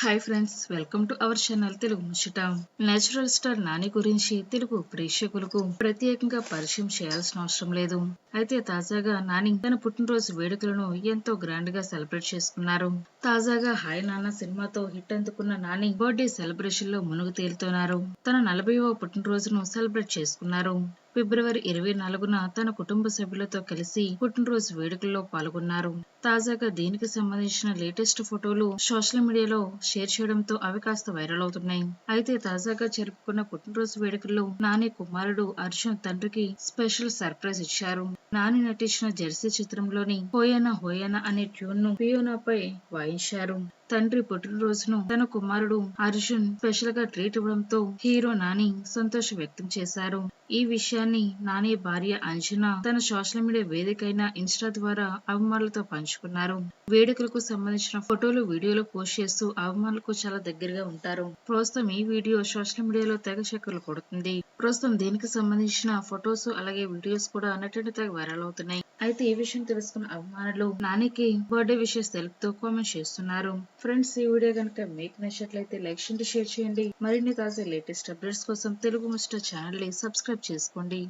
Hi friends welcome to our channel Telugu Muchata natural star Nani గురించి తెలుగు ప్రేక్షకులకు ప్రత్యేకంగా పరిచయం చేయాల్సిన అవసరం లేదు. అయితే తాజాగా నాని తన పుట్టినరోజు వేడుకలను ఎంతో గ్రాండ్గా సెలబ్రేట్ చేసుకున్నారు. తాజాగా హాయ్ నాన్న సినిమాతో హిట్ అందుకున్న నాని బర్త్డే సెలబ్రేషన్లో మునుగు తేలుతున్నారు. తన నలభైవ పుట్టినరోజును సెలబ్రేట్ చేసుకున్నారు. ఫిబ్రవరి ఇరవై నాలుగున తన కుటుంబ సభ్యులతో కలిసి పుట్టినరోజు వేడుకల్లో పాల్గొన్నారు. తాజాగా దీనికి సంబంధించిన లేటెస్ట్ ఫోటోలు సోషల్ మీడియాలో షేర్ చేయడంతో అవి కాస్త వైరల్ అవుతున్నాయి. అయితే తాజాగా జరుపుకున్న పుట్టినరోజు వేడుకల్లో నాని కుమారుడు అర్జున్ తండ్రికి స్పెషల్ సర్ప్రైజ్ ఇచ్చారు. నాని నటించిన జెర్సీ చిత్రంలోని హోయనా హోయనా అనే ట్యూన్ను పియోనాపై వాయించారు. తండ్రి పుట్టినరోజును తన కుమారుడు అర్జున్ స్పెషల్గా ట్రీట్ ఇవ్వడంతో హీరో నాని సంతోషం వ్యక్తం చేశారు. ఈ విషయాన్ని నాని భార్య అంజనా తన సోషల్ మీడియా వేదికైన ఇన్స్టా ద్వారా అభిమానులతో పంచుకున్నారు. వేడుకలకు సంబంధించిన ఫోటోలు వీడియోలు పోస్ట్ చేస్తూ అభిమానులకు చాలా దగ్గరగా ఉంటారు. ప్రస్తుతం ఈ వీడియో సోషల్ మీడియాలో తెగ చక్కర్లు కొడుతుంది. ప్రస్తుతం దీనికి సంబంధించిన ఫొటోస్ అలాగే వీడియోస్ కూడా అన్నట్టు తెగ వైరల్ అవుతున్నాయి. అయితే ఈ విషయం తెలుసుకున్న అభిమానులు నానికి బర్త్డే విషెస్ తెలుపుతూ కామెంట్ చేస్తున్నారు. ఫ్రెండ్స్ ఈ వీడియో కనుక మీకు నచ్చినట్లయితే లైక్ చేయండి షేర్ చేయండి. మరిన్ని తాజా లేటెస్ట్ అప్డేట్స్ కోసం తెలుగు ముస్టర్ ఛానల్ని సబ్స్క్రైబ్ చేసుకోండి.